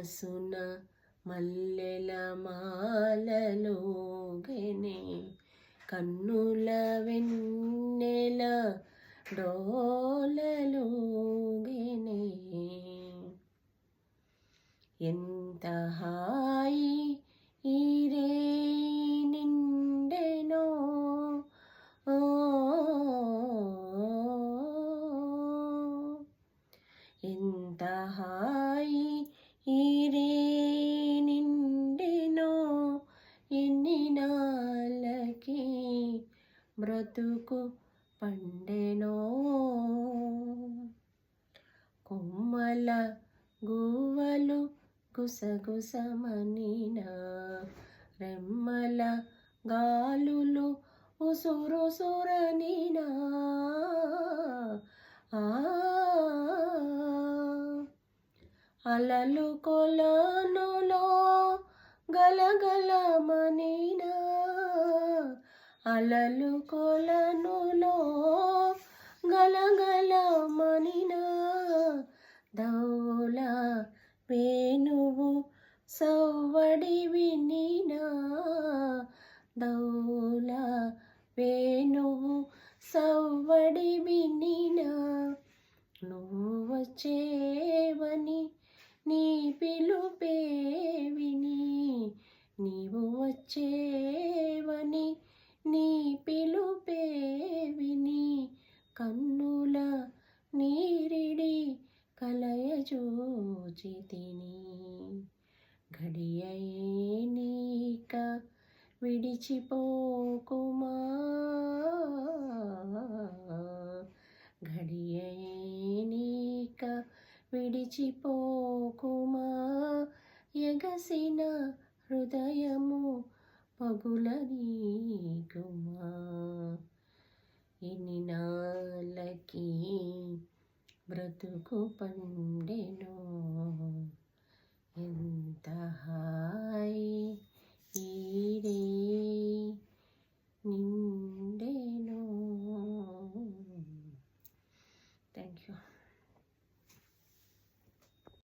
మనసున మల్లెల మాలలోగెనే కన్నుల వెన్నెల డోలలోగెనే ఎంత హాయి ఈరే నిండెనో ఓ ఎంత హాయి ఇరే నిండెనో ఎన్ని నాళ్ళకి బ్రతుకు పండెనో కొమ్మల గువ్వలు గుసగుసమనిన రెమ్మల గాలులు ఉసురుసురనినా అలలు కొలనులో గలగలమనినా? అలలు కొలనులో గలగలమనినా? దౌల వేణువు సవ్వడి వినినా దౌల వేణువు సవ్వడి వినినా నువ్వు వచ్చే వచ్చేవని నీ పిలుపే విని కన్నుల నీరిడి కలయజూచి తిని ఘడియైనీక విడిచిపోకుమా? నీక విడిచిపోకుమా? ఎగసిన హృదయము పగులనీకుమా? ఎన్ని నాళ్ళకి బ్రతుకు పండెనో?